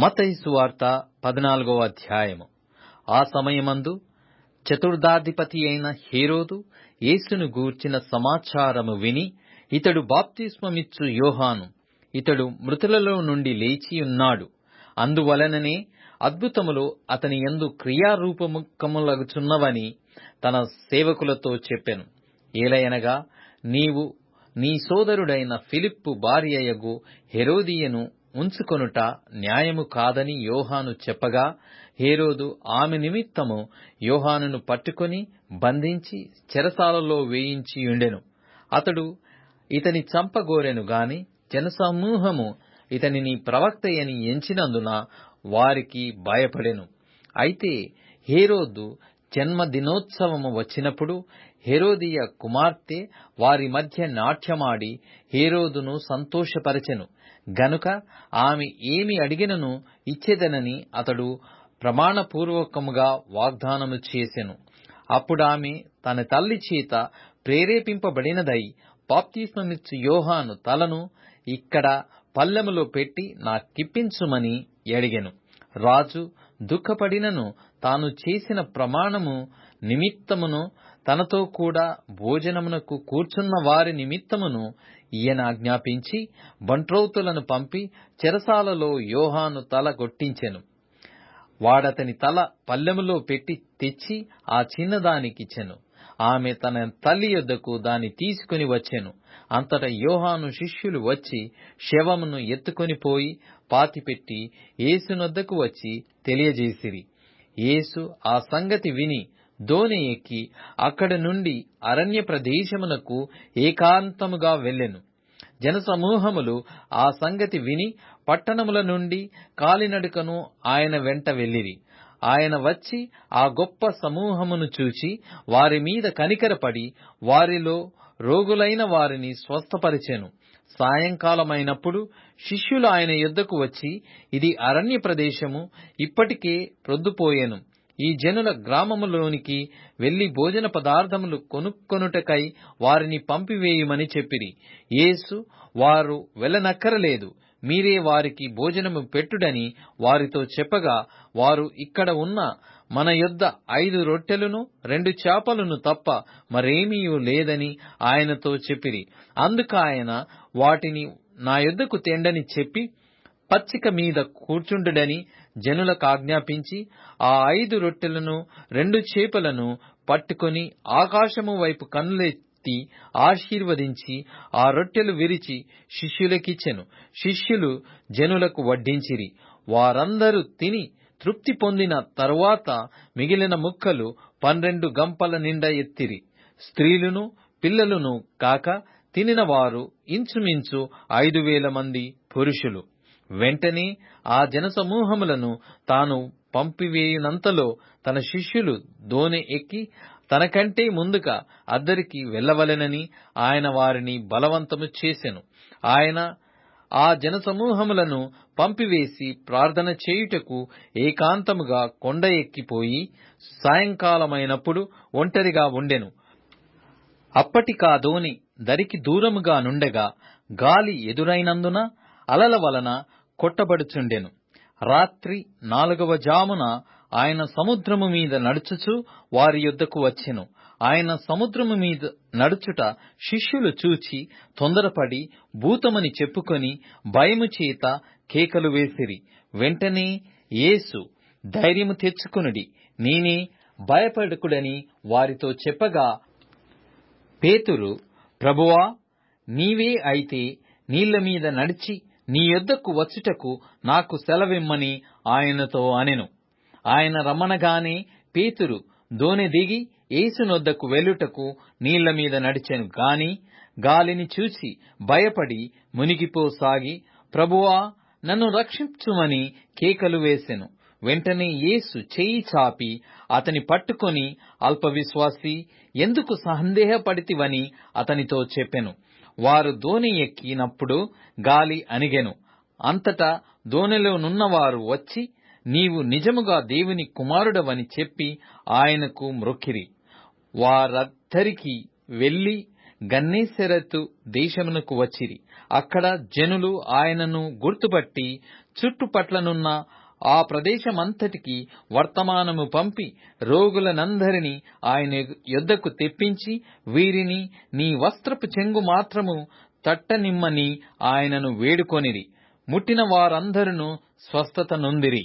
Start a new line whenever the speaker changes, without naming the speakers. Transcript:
మత్తయి సువార్త పద్నాలుగవ అధ్యాయము. ఆ సమయమందు చతుర్థాధిపతి అయిన హీరోదు యేసును గూర్చిన సమాచారము విని ఇతడు బాప్తిస్మమిచ్చు యోహాను. ఇతడు మృతులలో నుండి లేచి ఉన్నాడు. అందువలననే అద్భుతములు అతని ఎందు క్రియారూపముఖములగుచున్నవని తన సేవకులతో చెప్పెను. ఏలయనగా నీవు నీ సోదరుడైన ఫిలిప్పు భార్యయగు హెరోదియను ఉంచుకొనుట న్యాయము కాదని యోహాను చెప్పగా హేరోదు ఆమె నిమిత్తము యోహానును పట్టుకొని బంధించి చెరసాలలో వేయించియుండెను అతడు ఇతని చంపగోరెను గాని జనసమూహము ఇతనిని ప్రవక్తయని ఎంచినందున వారికి భయపడెను. అయితే హేరోదు జన్మదినోత్సవము వచ్చినప్పుడు హెరోదియ కుమార్తె వారి మధ్య నాట్యమాడి హేరోదును సంతోషపరచెను. గనుక ఆమె ఏమి అడిగినను ఇచ్చేదనని అతడు ప్రమాణపూర్వకముగా వాగ్దానము చేసెను. అప్పుడామె తన తల్లి చేత ప్రేరేపింపబడినదై బాప్తిస్మమిచ్చు యోహాను తలను ఇక్కడ పల్లెములో పెట్టి నాకిప్పించుమని అడిగెను. రాజు దుఃఖపడినను తాను చేసిన ప్రమాణము నిమిత్తమును తనతో కూడా భోజనమునకు కూర్చున్న వారి నిమిత్తమును ఈయన ఆజ్ఞాపించి బంట్రౌతులను పంపి చెరసాలలో యోహాను తల కొట్టించెను వాడతని తల పల్లెములో పెట్టి తెచ్చి ఆ చిన్నదానికిచ్చెను. ఆమె తన తల్లి యొద్దకు దాన్ని తీసుకుని వచ్చెను. అంతట యోహాను శిష్యులు వచ్చి శవమును ఎత్తుకొని పోయి పాతిపెట్టి యేసునొద్దకు వచ్చి తెలియజేసిరి. యేసు ఆ సంగతి విని దోణి ఎక్కి అక్కడి నుండి అరణ్య ప్రదేశమునకు ఏకాంతముగా వెళ్ళెను. జనసమూహములు ఆ సంగతి విని పట్టణముల నుండి కాలినడుకను ఆయన వెంట వెళ్ళిరి. ఆయన వచ్చి ఆ గొప్ప సమూహమును చూచి వారి మీద కనికరపడి వారిలో రోగులైన వారిని స్వస్థపరిచెను. సాయంకాలమైనప్పుడు శిష్యులు ఆయన యుద్ధకు వచ్చి ఇది అరణ్య ప్రదేశము ఇప్పటికే ప్రొద్దుపోయెను ఈ జనుల గ్రామములోనికి వెళ్ళి భోజన పదార్థములు కొనుక్కొనుటకై వారిని పంపివేయమని చెప్పిరి. యేసు వారు వెళ్ళనక్కరలేదు. మీరే వారికి భోజనము పెట్టుడని వారితో చెప్పగా వారు ఇక్కడ ఉన్న మన యొద్ద ఐదు రొట్టెలను రెండు చేపలను తప్ప మరేమీ లేదని ఆయనతో చెప్పిరి. అందుకాయన వాటిని నా యొద్దకు తెండని చెప్పి పచ్చిక మీద కూర్చుండుడని జనులకు ఆజ్ఞాపించి ఆ ఐదు రొట్టెలను రెండు చేపలను పట్టుకొని ఆకాశము వైపు కన్నులెత్తి ఆశీర్వదించి ఆ రొట్టెలు విరిచి శిష్యులకిచ్చెను. శిష్యులు జనులకు వడ్డించిరి. వారందరూ తిని తృప్తి పొందిన తరువాత మిగిలిన ముక్కలు పన్నెండు గంపల నిండా ఎత్తిరి. స్త్రీలును పిల్లలను కాక తినిన వారు ఇంచుమించు ఐదు వేల మంది పురుషులు. వెంటనే ఆ జనసమూహములను తాను పంపివేయనంతలో తన శిష్యులు దోణి ఎక్కి తనకంటే ముందుగా అద్దరికి వెళ్ళవలెనని ఆయన వారిని బలవంతము చేసెను. ఆయన ఆ జనసమూహములను పంపివేసి ప్రార్థన చేయుటకు ఏకాంతముగా కొండ ఎక్కిపోయి సాయంకాలమైనప్పుడు ఒంటరిగా ఉండెను. అప్పటికా దోని దరికి దూరముగా నుండగా గాలి ఎదురైనందున అలల వలన కొట్టబడుచుండెను. రాత్రి నాలుగవ జామున ఆయన సముద్రము మీద నడుచుచు వారి యొద్దకు వచ్చెను. ఆయన సముద్రము మీద నడుచుట శిష్యులు చూచి తొందరపడి భూతమని చెప్పుకొని భయము చేత కేకలు వేసిరి. వెంటనే యేసు ధైర్యము తెచ్చుకునుడి. నేనే భయపడకుడని వారితో చెప్పగా పేతురు ప్రభువా నీవే అయితే నీళ్ళ మీద నడిచి నీ యొద్దకు వచ్చుటకు నాకు సెలవిమ్మని ఆయనతో అనెను. ఆయన రమ్మనగానే పేతురు దోణి దిగి ఏసునొద్దకు వెళ్ళుటకు నీళ్ళ మీద నడిచెను గాని గాలిని చూసి భయపడి మునిగిపోసాగి ప్రభువా నన్ను రక్షించుమని కేకలు వేసెను. వెంటనే యేసు చేయి చాపి అతని పట్టుకొని అల్పవిశ్వాసి ఎందుకు సందేహపడితివని అతనితో చెప్పెను. వారు దోణి ఎక్కినప్పుడు గాలి అణిగెను. అంతటా దోణిలోనున్నవారు వచ్చి నీవు నిజముగా దేవుని కుమారుడవని చెప్పి ఆయనకు మ్రొక్కిరి వారద్దరికి వెళ్ళి గన్నేసెరతు దేశమునకు వచ్చిరి. అక్కడ జనులు ఆయనను గుర్తుపట్టి చుట్టుపట్లనున్న ఆ ప్రదేశమంతటికి వర్తమానము పంపి రోగులనందరినీ ఆయన యొద్దకు తెప్పించి వీరిని నీ వస్త్రపు చెంగు మాత్రము తట్టనిమ్మని ఆయనను వేడుకొనిరి. ముట్టిన వారందరూ స్వస్థత నొందిరి